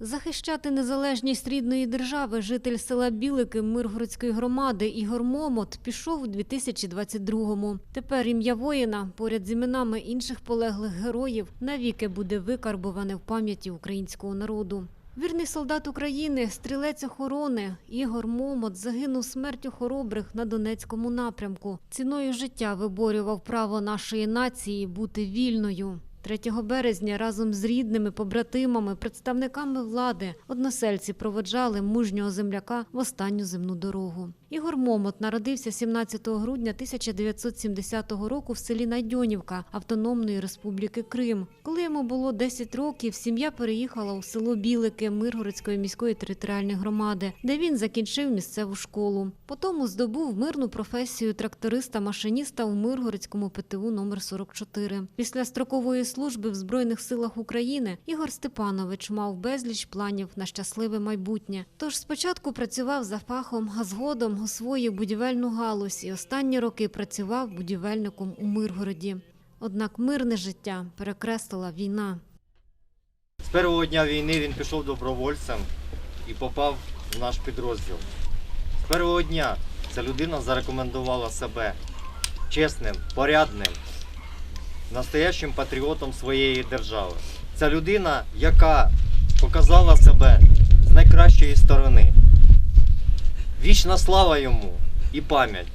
Захищати незалежність рідної держави житель села Білики Миргородської громади Ігор Момот пішов у 2022-му. Тепер ім'я воїна поряд з іменами інших полеглих героїв навіки буде викарбоване в пам'яті українського народу. Вірний солдат України, стрілець охорони Ігор Момот загинув смертю хоробрих на Донецькому напрямку. Ціною життя виборював право нашої нації бути вільною. 3 березня разом з рідними, побратимами, представниками влади односельці проводжали мужнього земляка в останню земну дорогу. Ігор Момот народився 17 грудня 1970 року в селі Найдьонівка Автономної Республіки Крим. Коли йому було 10 років, сім'я переїхала у село Білики Миргородської міської територіальної громади, де він закінчив місцеву школу. Потім здобув мирну професію тракториста-машиніста у Миргородському ПТУ номер 44. Після строкової служби в Збройних силах України Ігор Степанович мав безліч планів на щасливе майбутнє. Тож спочатку працював за фахом, а згодом освоїв будівельну галузь і останні роки працював будівельником у Миргороді. Однак мирне життя перекреслила війна. З першого дня війни він пішов добровольцем і попав в наш підрозділ. З першого дня ця людина зарекомендувала себе чесним, порядним, настоящим патріотом своєї держави. Ця людина, яка показала себе з найкращої сторони. Вічна слава йому і пам'ять.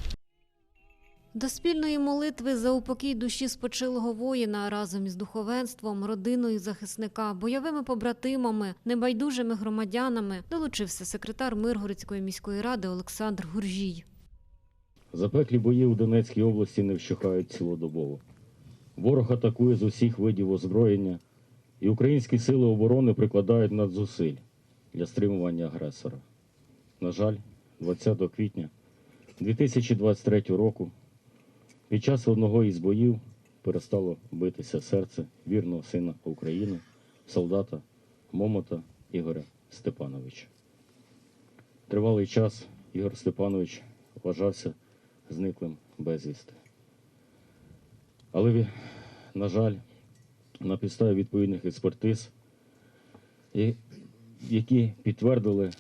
До спільної молитви за упокій душі спочилого воїна разом із духовенством, родиною захисника, бойовими побратимами, небайдужими громадянами долучився секретар Миргородської міської ради Олександр Гуржій. Запеклі бої у Донецькій області не вщухають цілодобово. Ворог атакує з усіх видів озброєння, і українські сили оборони прикладають надзусиль для стримування агресора. На жаль, 20 квітня 2023 року під час одного із боїв перестало битися серце вірного сина України, солдата Момота Ігоря Степановича. Тривалий час Ігор Степанович вважався зниклим безвісти. Але, на жаль, на підставі відповідних експертиз, які підтвердили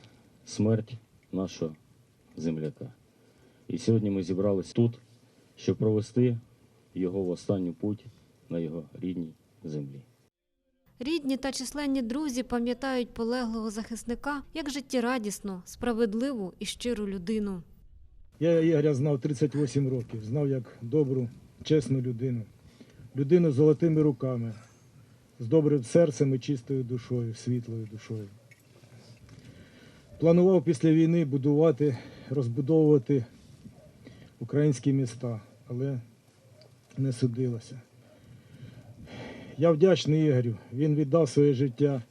смерть нашого земляка. І сьогодні ми зібрались тут, щоб провести його в останню путь на його рідній землі. Рідні та численні друзі пам'ятають полеглого захисника як життєрадісну, справедливу і щиру людину. Я Ігоря знав 38 років, знав як добру, чесну людину. Людину з золотими руками, з добрим серцем і чистою душою, світлою душою. Планував після війни будувати, розбудовувати українські міста, але не судилося. Я вдячний Ігорю. Він віддав своє життя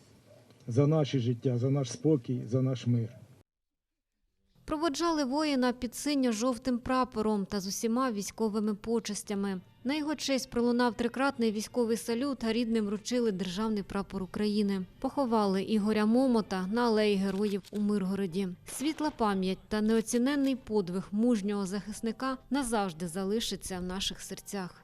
за наше життя, за наш спокій, за наш мир. Проводжали воїна під синьо-жовтим прапором та з усіма військовими почестями. На його честь пролунав трикратний військовий салют, а рідним вручили державний прапор України. Поховали Ігоря Момота на алеї героїв у Миргороді. Світла пам'ять та неоціненний подвиг мужнього захисника назавжди залишиться в наших серцях.